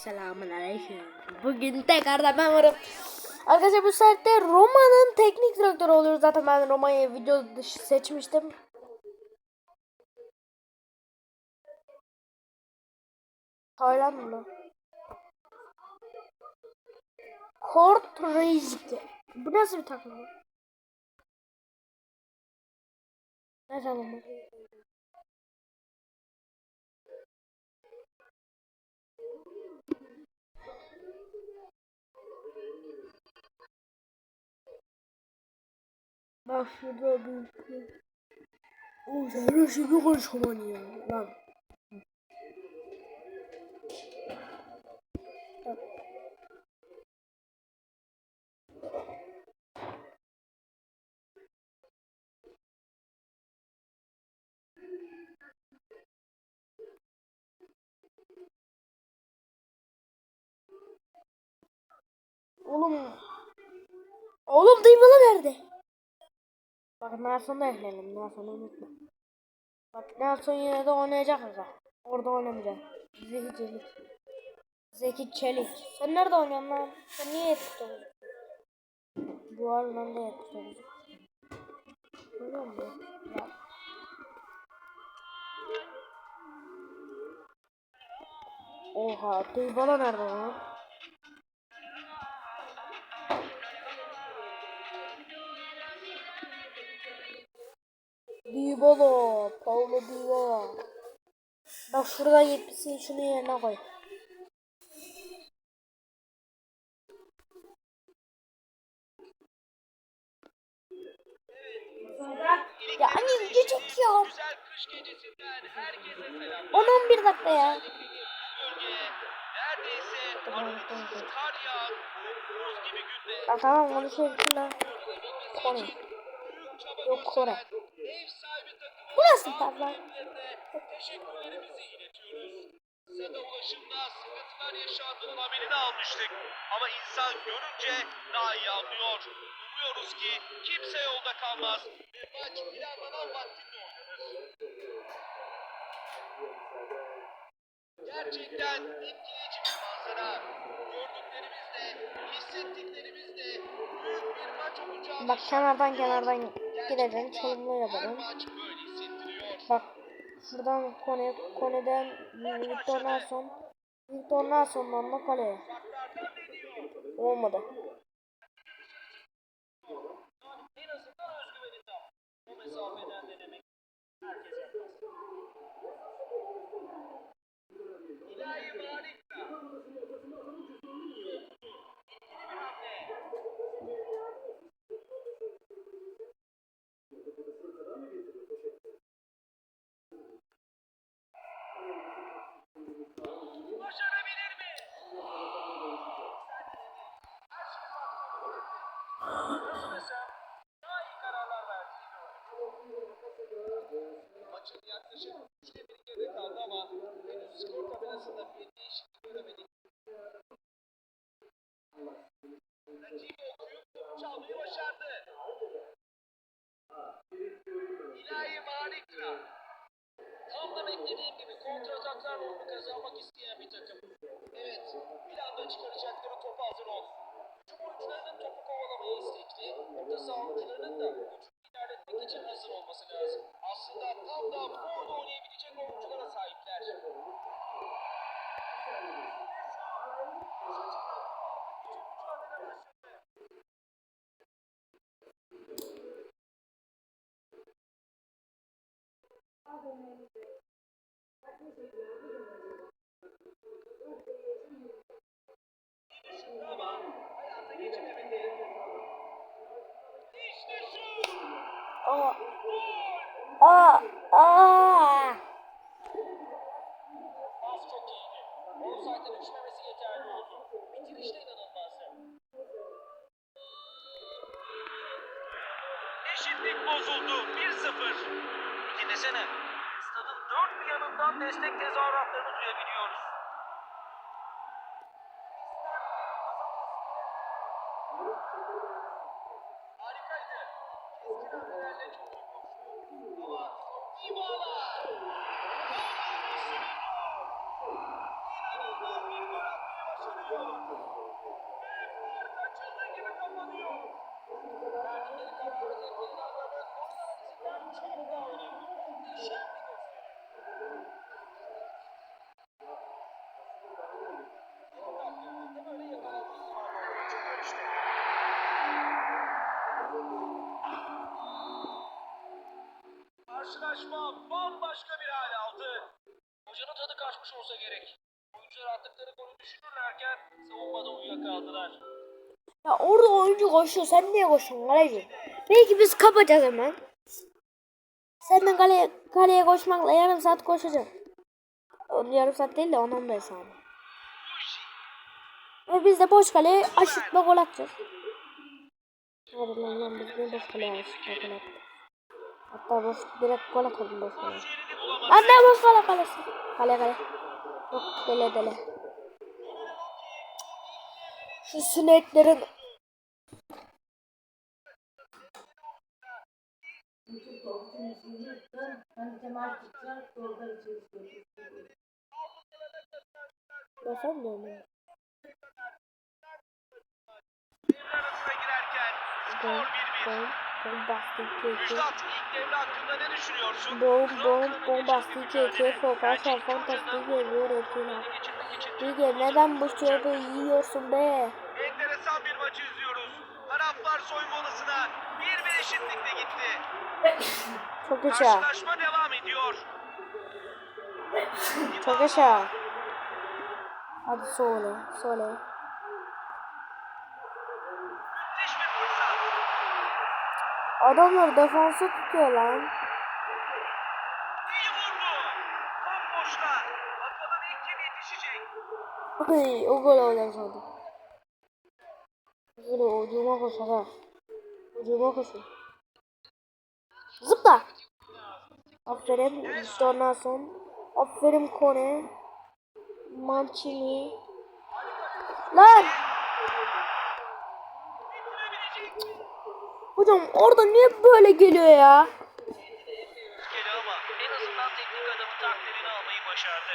Selamun aleyküm. Bugün tekrardan ben varım. Arkadaşlar bu saatte Roma'nın teknik direktörü oluyoruz. Zaten ben Roma'yı video dışı seçmiştim. Tayland mı? Kort Reis'ti. Bu nasıl bir takım? Ne zaman bu? Bak şurada büyük. O şeyi bir konuşaman ya. Lan. Oğlum. Oğlum duymalı nerede? Bak Nelson'u da ekleyelim. Nelson'u unutma. Bak Nelson yine de oynayacak aga. Orada oynamayacak. Zeki Çelik. Zeki Çelik. Sen nerede oynuyorsun lan? Sen niye 79? Bu halinden de 79. Görüyor musun? Bak. Oha, Dybala nerede lan? Dybala, Paulo Dybala. Bak şuradan 70'in şunu yerine koy. Ya anne video çekiyor. Güzel kış gecesinden herkese selam. 10-11 dakika ya. Ya tamam konuşuyoruz şundan. Kore. büyük çaba Yok Kore. Bu nasıl tabla? teşekkürlerimizi iletiyoruz. Sada ulaşımda sıkıntılar yaşandığının haberini almıştık. Ama insan görünce daha iyi anlıyor. Umuyoruz ki kimse yolda kalmaz ve maç planlanan vaktinde oynanır. Gerçekten etkileyici bir manzara. Gördüklerimizde, hissettiklerimizde büyük bir maç olacağını Bak kenardan kenardan gideceksin. Gerçekten Çalımla her maç böyle hissettiriyor. Bak şuradan Kone, Kone'den Victor Nelson. Victor Nelson'dan da kaleye. Olmadı. En azından özgüveni tam. O mesafeden denemek herkes yapmaz. İlahi Marika. İkili bir hamle. Başarabilir mi? Sanırsam daha iyi kararlar verdiğini gördüm. Maçın yaklaşık üçte bir geride kaldı ama henüz skor tabelasında bir değişiklik göremedik. Rakibi top çalmayı başardı. İlahi Marikra. Tam da beklediğim gibi kontra ataklarla oyunu kazanmak isteyen bir takım. Evet, bir anda çıkaracakları topu hazır ol. Oyuncularının topu kovalamaya istekli, orta saha oyuncularının da hücumu ilerletmek için hazır olması lazım. Aslında tam da bu oyunu oynayabilecek oyunculara sahipler. Düşündü ama hayata geçiremedi. İşte şu! Aa. Aa. Aa. Eşitlik bozuldu. 1-0. Dinlesene. Stadın dört bir yanından destek tezahüratlarını duyabiliyoruz. Harikaydı. Keskin hamlelerle çok iyi koştu. Ama iyi bağlar. İnanılmaz bir gol attı. Karşılaşma bambaşka bir hal aldı. Hocanın tadı kaçmış olsa gerek. Oyuncular attıkları golü düşünürlerken savunmada uyuyakaldılar. Ya orada oyuncu koşuyor. Sen niye koşuyorsun kaleci? Belki biz kapacağız hemen. Sen de kaleye, kaleye koşmakla yarım saat koşacaksın. Onun yarım saat değil de 10-15 saniye. Ve biz de boş kaleye aşıkla gol atacağız. Hadi lan lan biz de boş kaleye aşıkla gol atacağız. Hatta boş direkt gol atalım boş kaleye. Yerini bulamadı. Lan ne boş kale kalesi. Kale kale. Yok dele dele. Şu sineklerin Basam da. Devre arasına girerken skor Bom 1-1. bom bom bastı keke. Müjdat ilk devre hakkında ne düşünüyorsun? Bom Kral bom kralına bom geçen bastı bir keke. mücadele. Foka Gerçek sen hocanın fantastik geçirmek için Dige neden bu çöpü yiyorsun be? Enteresan bir maçı izliyoruz. Taraflar soyunma odasına bir bir eşitlikle gitti. Çok yaşa. Karşılaşma devam ediyor. Çok yaşa. Hadi söyle. Söyle. Adamlar defansı tutuyor lan. Ay, o gol olacak sandım. Böyle ucuma koşar ha. Ucuma koşar. Zıpla. Aferin Donaldson. Aferin Kone. Mancini. Lan! Hocam orada niye böyle geliyor ya? Öfkeli ama en azından teknik adamın takdirini almayı başardı.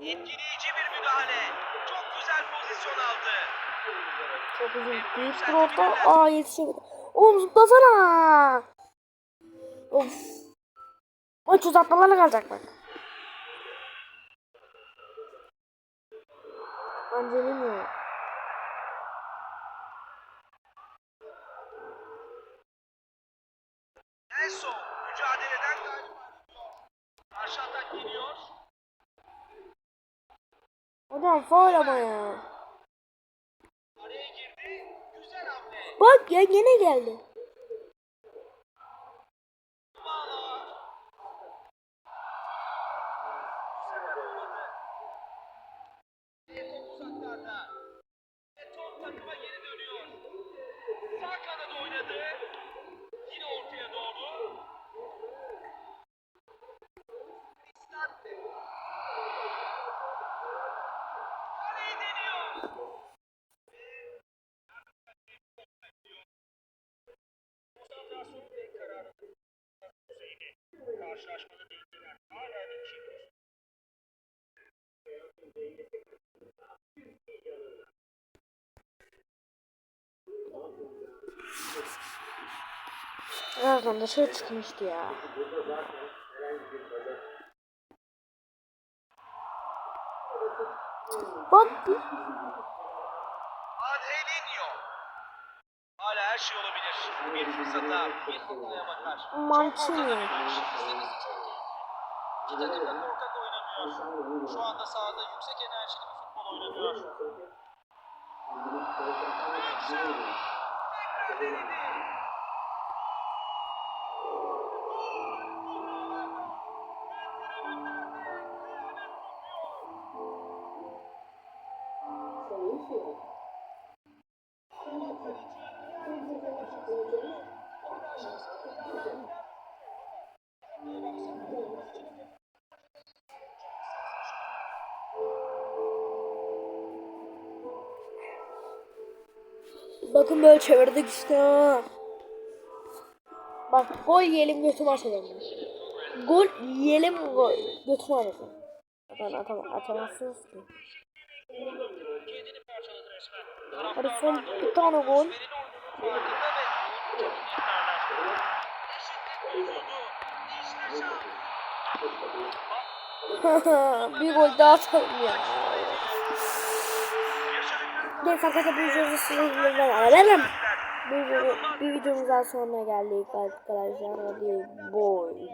Etkileyici bir müdahale. Çok güzel pozisyon aldı. Çok uzun. Büyük bir orta. Aa yetişemedi. Oğlum zıplasana. Of. Maç uzatmalarına kalacak bak. Mücadeleden galip. Karşı atak geliyor. Hocam faul ama ya. Araya girdi. Güzel hamle. Bak ya yine geldi. Birazdan dışarı çıkmıştı ya. Bak Adhelinho. Hala her şey olabilir. Bir fırsata, bir hataya bakar. Mancini. İki takım da korkak oynamıyor. Şu anda sahada yüksek enerjili bir futbol oynanıyor. Tekrar denedi. Bakın böyle çevirdik işte. Bak gol yiyelim götümü açacağım. Gol yiyelim gol götümü açacağım. Ben atam atamazsınız ki. Hadi son bir tane gol. Bir gol daha atalım ya. Neyse arkadaşlar bu videoda sizinle alalım. Bu, bu videomuzdan sonra geldik arkadaşlar. Hadi boy.